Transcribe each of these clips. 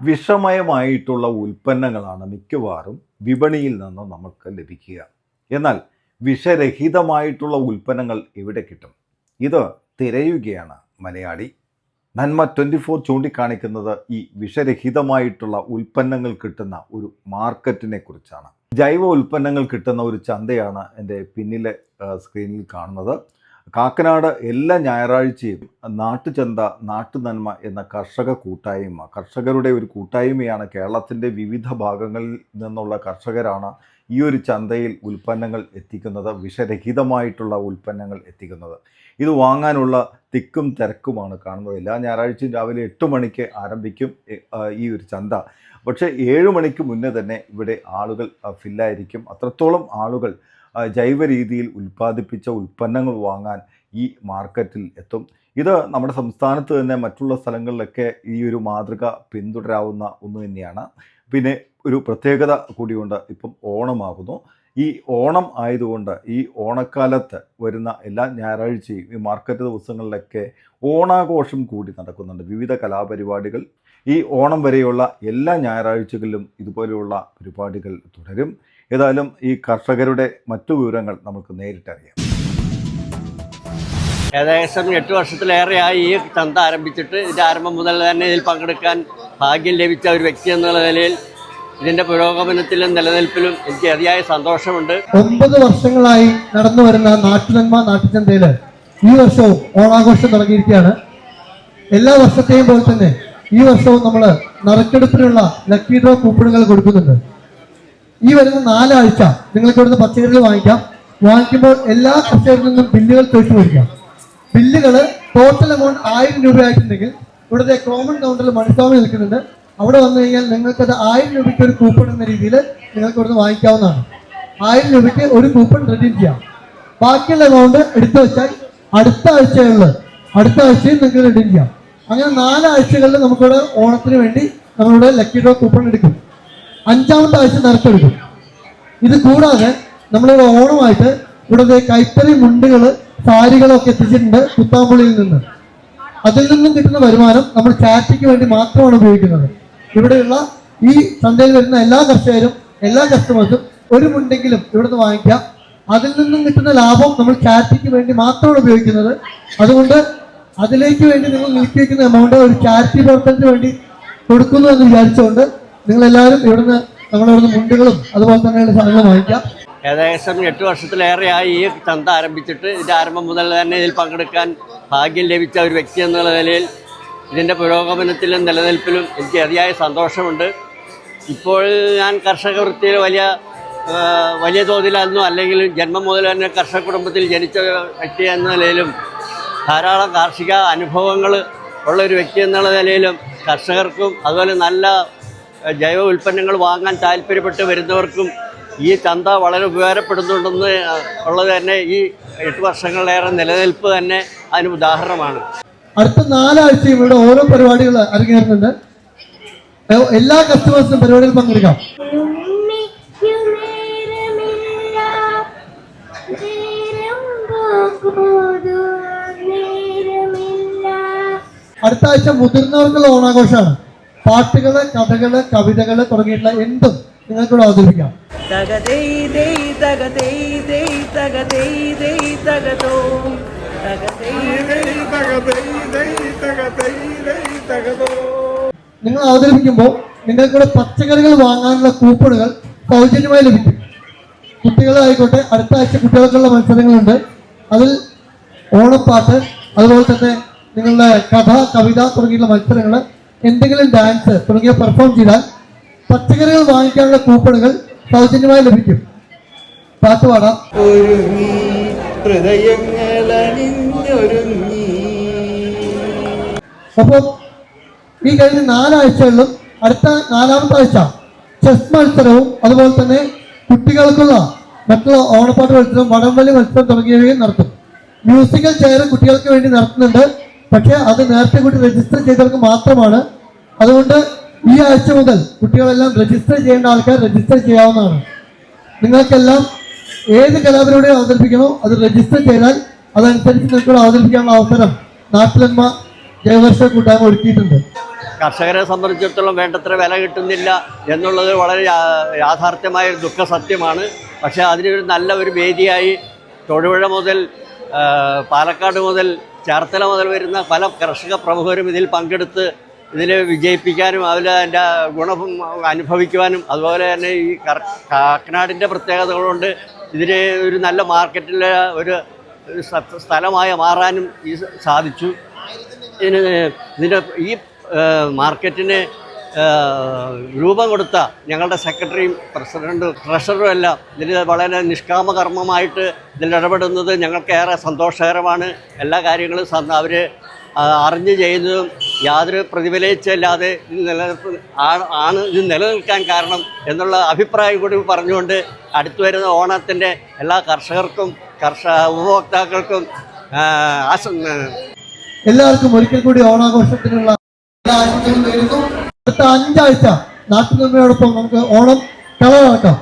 വിഷമയമായിട്ടുള്ള ഉൽപ്പന്നങ്ങളാണ് മിക്കവാറും വിപണിയിൽ നിന്ന് നമുക്ക് ലഭിക്കുക. എന്നാൽ വിഷരഹിതമായിട്ടുള്ള ഉൽപ്പന്നങ്ങൾ എവിടെ കിട്ടും? ഇത് തിരയുകയാണ് മലയാളി. നന്മ ട്വന്റി ഫോർ ചൂണ്ടിക്കാണിക്കുന്നത് ഈ വിഷരഹിതമായിട്ടുള്ള ഉൽപ്പന്നങ്ങൾ കിട്ടുന്ന ഒരു മാർക്കറ്റിനെ കുറിച്ചാണ്. ജൈവ ഉൽപ്പന്നങ്ങൾ കിട്ടുന്ന ഒരു ചന്തയാണ് എന്റെ പിന്നിലെ സ്ക്രീനിൽ കാണുന്നത്. കാക്കനാട് എല്ലാ ഞായറാഴ്ചയും നാട്ടുചന്ത നാട്ടുനന്മ എന്ന കർഷക കൂട്ടായ്മ കർഷകരുടെ ഒരു കൂട്ടായ്മയാണ് കേരളത്തിന്റെ വിവിധ ഭാഗങ്ങളിൽ നിന്നുള്ള കർഷകരാണ് ഈ ഒരു ചന്തയിൽ ഉൽപ്പന്നങ്ങൾ എത്തിക്കുന്നത് വിഷരഹിതമായിട്ടുള്ള ഉൽപ്പന്നങ്ങൾ എത്തിക്കുന്നത്. ഇത് വാങ്ങാനുള്ള തിക്കും തിരക്കുമാണ് കാണുന്നത്. എല്ലാ ഞായറാഴ്ചയും രാവിലെ എട്ട് മണിക്ക് ആരംഭിക്കും ഈ ഒരു ചന്ത. പക്ഷേ ഏഴ് മണിക്ക് മുന്നേ തന്നെ ഇവിടെ ആളുകൾ ഫില്ലായിരിക്കും അത്രത്തോളം ആളുകൾ ജൈവ രീതിയിൽ ഉൽപ്പാദിപ്പിച്ച ഉൽപ്പന്നങ്ങൾ വാങ്ങാൻ ഈ മാർക്കറ്റിൽ എത്തും. ഇത് നമ്മുടെ സംസ്ഥാനത്ത് തന്നെ മറ്റുള്ള സ്ഥലങ്ങളിലൊക്കെ ഈ ഒരു മാതൃക പിന്തുടരാവുന്ന ഒന്ന് തന്നെയാണ്. പിന്നെ ഒരു പ്രത്യേകത കൂടിയുണ്ട് ഇപ്പം ഓണമാകുന്നു. ഈ ഓണം ആയതുകൊണ്ട് ഈ ഓണക്കാലത്ത് വരുന്ന എല്ലാ ഞായറാഴ്ചയും ഈ മാർക്കറ്റ് ദിവസങ്ങളിലൊക്കെ ഓണാഘോഷം കൂടി നടക്കുന്നുണ്ട്. വിവിധ കലാപരിപാടികൾ ഈ ഓണം വരെയുള്ള എല്ലാ ഞായറാഴ്ചകളിലും ഇതുപോലെയുള്ള പരിപാടികൾ തുടരും. ഏതായാലും ഈ കർഷകരുടെ മറ്റു വിവരങ്ങൾ നമുക്ക് നേരിട്ടറിയാം. ഏകദേശം എട്ട് വർഷത്തിലേറെയായി ഈ ചന്ത ആരംഭിച്ചിട്ട് ഇതിന്റെ ആരംഭം മുതൽ തന്നെ ഇതിൽ പങ്കെടുക്കാൻ ഭാഗ്യം ലഭിച്ച ഒരു വ്യക്തി എന്നുള്ള നിലയിൽ ഇതിന്റെ പുരോഗമനത്തിലും നിലനിൽപ്പിലും എനിക്ക് അതിയായ സന്തോഷമുണ്ട്. ഒമ്പത് വർഷങ്ങളായി നടന്നു വരുന്ന നാട്ടുനന്മ നാട്ടുചന്തയിൽ ഈ വർഷവും ഓണാഘോഷം തുടങ്ങിയിരിക്കുകയാണ്. എല്ലാ വർഷത്തെയും പോലെ തന്നെ ഈ വർഷവും നമ്മൾ നറുക്കെടുപ്പിനുള്ള ലക്കി ഡ്രോ കൂപ്പണുകൾ കൊടുക്കുന്നുണ്ട്. ഈ വരുന്ന നാലാഴ്ച നിങ്ങൾക്ക് ഇവിടുന്ന് പച്ചക്കറികൾ വാങ്ങിക്കാം. വാങ്ങിക്കുമ്പോൾ എല്ലാ കർഷകരിൽ നിന്നും ബില്ലുകൾ ചോദിച്ചു മേടിക്കാം. ബില്ലുകൾ ടോട്ടൽ എമൗണ്ട് ആയിരം രൂപയായിട്ടുണ്ടെങ്കിൽ ഇവിടുത്തെ കോമൺ കൗണ്ടറിൽ മണിസ്വാമി നിൽക്കുന്നുണ്ട്. അവിടെ വന്നു കഴിഞ്ഞാൽ നിങ്ങൾക്ക് അത് ആയിരം രൂപയ്ക്ക് ഒരു കൂപ്പൺ എന്ന രീതിയിൽ നിങ്ങൾക്ക് ഇവിടുന്ന് വാങ്ങിക്കാവുന്നതാണ്. ആയിരം രൂപയ്ക്ക് ഒരു കൂപ്പൺ റെഡി ചെയ്യാം. ബാക്കിയുള്ള എമൗണ്ട് എടുത്തു വെച്ചാൽ അടുത്ത ആഴ്ചയുള്ള അടുത്ത ആഴ്ചയിൽ നിങ്ങൾക്ക് റിഡീം ചെയ്യാം. അങ്ങനെ നാലാഴ്ചകളിൽ നമുക്കിവിടെ ഓണത്തിന് വേണ്ടി നമ്മളിവിടെ ലക്കി ഡ്രോ കൂപ്പൺ എടുക്കും. അഞ്ചാമത്തെ ആഴ്ച നറുക്കെടുക്കും ഇത് കൂടാതെ നമ്മളിവിടെ ഓണമായിട്ട് ഇവിടുത്തെ കൈത്തറി മുണ്ടുകൾ സാരികളൊക്കെ എത്തിച്ചിട്ടുണ്ട് കുത്താമ്പുള്ളിയിൽ നിന്ന്. അതിൽ നിന്നും കിട്ടുന്ന വരുമാനം നമ്മൾ ചാറ്റിക്ക് വേണ്ടി മാത്രമാണ് ഉപയോഗിക്കുന്നത്. ഇവിടെയുള്ള ഈ ചന്തയിൽ വരുന്ന എല്ലാ കർഷകരും എല്ലാ കസ്റ്റമേഴ്സും ഒരു മുണ്ടെങ്കിലും ഇവിടുന്ന് വാങ്ങിക്കാം. അതിൽ നിന്നും കിട്ടുന്ന ലാഭം നമ്മൾ ചാറ്റിക്ക് വേണ്ടി മാത്രമാണ് ഉപയോഗിക്കുന്നത്. അതുകൊണ്ട് അതിലേക്ക് വേണ്ടി നിങ്ങൾ നീക്കി വയ്ക്കുന്ന എമൗണ്ട് ഒരു ചാരിറ്റി പ്രവർത്തനത്തിന് വേണ്ടി കൊടുക്കുന്നു എന്ന് വിചാരിച്ചുകൊണ്ട് നിങ്ങൾ എല്ലാവരും ഇവിടുന്ന് നമ്മളിവിടുന്ന് മുണ്ടുകളും അതുപോലെ തന്നെയുള്ള സാധനങ്ങൾ വാങ്ങിക്കാം. ഏകദേശം എട്ട് വർഷത്തിലേറെയായി ഈ ചന്ത ആരംഭിച്ചിട്ട് ഇതിന്റെ ആരംഭം മുതൽ തന്നെ ഇതിൽ പങ്കെടുക്കാൻ ഭാഗ്യം ലഭിച്ച ഒരു വ്യക്തി എന്നുള്ള നിലയിൽ ഇതിന്റെ പുരോഗമനത്തിലും നിലനിൽപ്പിലും എനിക്ക് അതിയായ സന്തോഷമുണ്ട്. ഇപ്പോൾ ഞാൻ കർഷക വൃത്തിയിൽ വലിയ വലിയ തോതിലൊന്നും അല്ലെങ്കിൽ ജന്മം മുതൽ തന്നെ കർഷക കുടുംബത്തിൽ ജനിച്ച വ്യക്തി എന്ന നിലയിലും ധാരാളം കാർഷിക അനുഭവങ്ങൾ ഉള്ള ഒരു വ്യക്തി എന്നുള്ള നിലയിലും കർഷകർക്കും അതുപോലെ നല്ല ജൈവ ഉൽപ്പന്നങ്ങൾ വാങ്ങാൻ താല്പര്യപ്പെട്ട് വരുന്നവർക്കും ഈ ചന്ത വളരെ ഉപകാരപ്പെടുന്നുണ്ടെന്ന് ഉള്ളത് തന്നെ ഈ എട്ട് വർഷങ്ങളിലേറെ നിലനിൽപ്പ് തന്നെ അതിന് ഉദാഹരണമാണ്. അടുത്ത നാലാഴ്ചയും ഇവിടെ ഓരോ പരിപാടികൾ അരങ്ങേറുന്നുണ്ട്. എല്ലാ കസ്റ്റമേഴ്സിനും പരിപാടിയിൽ പങ്കെടുക്കാം. അടുത്ത ആഴ്ച മുതിർന്നവർക്കുള്ള ഓണാഘോഷമാണ്. പാട്ടുകൾ കഥകൾ കവിതകൾ തുടങ്ങിയിട്ടുള്ള എന്തും നിങ്ങൾക്കിവിടെ അവതരിപ്പിക്കാം. നിങ്ങൾ അവതരിപ്പിക്കുമ്പോൾ നിങ്ങൾക്കിവിടെ പച്ചക്കറികൾ വാങ്ങാനുള്ള കൂപ്പണുകൾ സൗജന്യമായി ലഭിക്കും. കുട്ടികളായിക്കോട്ടെ അടുത്ത ആഴ്ച കുട്ടികൾക്കുള്ള മത്സരങ്ങളുണ്ട്. അതിൽ ഓണപ്പാട്ട് അതുപോലെ തന്നെ നിങ്ങളുടെ കഥ കവിത തുടങ്ങിയുള്ള മത്സരങ്ങൾ എന്തെങ്കിലും ഡാൻസ് തുടങ്ങിയ പെർഫോം ചെയ്താൽ പച്ചക്കറികൾ വാങ്ങിക്കാനുള്ള കൂപ്പണുകൾ സൗജന്യമായി ലഭിക്കും. പാട്ട് പാടാം. അപ്പോൾ ഈ കഴിഞ്ഞ നാലാഴ്ചകളിലും അടുത്ത നാലാമത്തെ ആഴ്ച ചെസ് മത്സരവും അതുപോലെ തന്നെ കുട്ടികൾക്കുള്ള മറ്റുള്ള ഓണപ്പാട്ട് മത്സരം വടംവലി മത്സരം തുടങ്ങിയവയും നടത്തും. മ്യൂസിക്കൽ ചെയർ കുട്ടികൾക്ക് വേണ്ടി നടത്തുന്നുണ്ട്. പക്ഷേ അത് നേരത്തെ കൂടി രജിസ്റ്റർ ചെയ്തവർക്ക് മാത്രമാണ്. അതുകൊണ്ട് ഈ ആഴ്ച മുതൽ കുട്ടികളെല്ലാം രജിസ്റ്റർ ചെയ്യേണ്ട ആൾക്കാർ രജിസ്റ്റർ ചെയ്യാവുന്നതാണ്. നിങ്ങൾക്കെല്ലാം ഏത് കലാപരിപാടി അവതരിപ്പിക്കണോ അത് രജിസ്റ്റർ ചെയ്താൽ അതനുസരിച്ച് നിങ്ങൾക്ക് അവതരിപ്പിക്കാനുള്ള അവസരം നാട്ടിലന്മ ജയവർഷ കൂട്ടായ്മ ഒരുക്കിയിട്ടുണ്ട്. കർഷകരെ സംബന്ധിച്ചിടത്തോളം വേണ്ടത്ര വില കിട്ടുന്നില്ല എന്നുള്ളത് വളരെ യാഥാർത്ഥ്യമായ ഒരു ദുഃഖ സത്യമാണ്. പക്ഷേ അതിനൊരു നല്ല ഒരു വേദിയായി തൊടുപുഴ മുതൽ പാലക്കാട് മുതൽ ചേർത്തല മുതൽ വരുന്ന പല കർഷക പ്രമുഖരും ഇതിൽ പങ്കെടുത്ത് ഇതിൽ വിജയിപ്പിക്കാനും അതിൽ അതിന്റെ ഗുണം അനുഭവിക്കുവാനും അതുപോലെ തന്നെ ഈ കാക്കനാടിന്റെ പ്രത്യേകതകളുണ്ട് ഇതിനെ ഒരു നല്ല മാർക്കറ്റിൽ ഒരു സ്ഥലമായി മാറാനും ഈ സാധിച്ചു. ഇതിന് ഇതിന്റെ ഈ മാർക്കറ്റിനെ രൂപം കൊടുത്ത ഞങ്ങളുടെ സെക്രട്ടറിയും പ്രസിഡന്റും ട്രഷററും എല്ലാം ഇതിൽ വളരെ നിഷ്കാമകർമ്മമായിട്ട് ഇതിൽ ഇടപെടുന്നത് ഞങ്ങൾക്കേറെ സന്തോഷകരമാണ്. എല്ലാ കാര്യങ്ങളും അവർ അറിഞ്ഞ് ചെയ്യുന്നതും യാതൊരു പ്രതിഫലിച്ചല്ലാതെ ഇത് നിലനിർത്ത് ആണ് ഇത് നിലനിൽക്കാൻ കാരണം എന്നുള്ള അഭിപ്രായം കൂടി പറഞ്ഞുകൊണ്ട് അടുത്തു വരുന്ന ഓണത്തിന്റെ എല്ലാ കർഷകർക്കും കർഷക ഉപഭോക്താക്കൾക്കും എല്ലാവർക്കും ഒരിക്കൽ കൂടി ഓണാഘോഷത്തിനുള്ള ആശംസകളും നേരുന്നു. അടുത്ത അഞ്ചാഴ്ച നാട്ടുനന്മയോടൊപ്പം നമുക്ക് ഓണം കളറാക്കാം!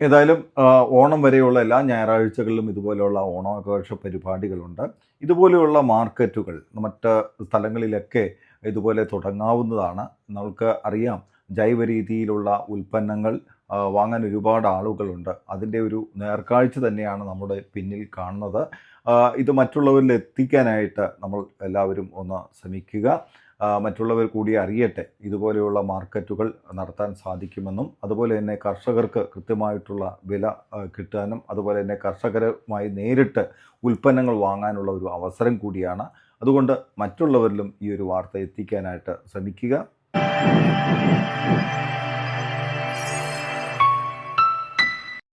ഏതായാലും ഓണം വരെയുള്ള എല്ലാ ഞായറാഴ്ചകളിലും ഇതുപോലെയുള്ള ഓണാഘോഷ പരിപാടികളുണ്ട്. ഇതുപോലെയുള്ള മാർക്കറ്റുകൾ മറ്റ് സ്ഥലങ്ങളിലൊക്കെ ഇതുപോലെ തുടങ്ങാവുന്നതാണ്. നമുക്ക് അറിയാം ജൈവ രീതിയിലുള്ള ഉൽപ്പന്നങ്ങൾ വാങ്ങാൻ ഒരുപാട് ആളുകളുണ്ട്. അതിന്റെ ഒരു നേർക്കാഴ്ച തന്നെയാണ് നമ്മുടെ പിന്നിൽ കാണുന്നത്. ഇത് മറ്റുള്ളവരിൽ എത്തിക്കാനായിട്ട് നമ്മൾ എല്ലാവരും ഒന്ന് ശ്രമിക്കുക. മറ്റുള്ളവർ കൂടി അറിയട്ടെ ഇതുപോലെയുള്ള മാർക്കറ്റുകൾ നടത്താൻ സാധിക്കുമെന്നും അതുപോലെ തന്നെ കർഷകർക്ക് കൃത്യമായിട്ടുള്ള വില കിട്ടാനും അതുപോലെ തന്നെ കർഷകരുമായി നേരിട്ട് ഉൽപ്പന്നങ്ങൾ വാങ്ങാനുള്ള ഒരു അവസരം കൂടിയാണ്. അതുകൊണ്ട് മറ്റുള്ളവരിലും ഈ ഒരു വാർത്ത എത്തിക്കാനായിട്ട് ശ്രമിക്കുക.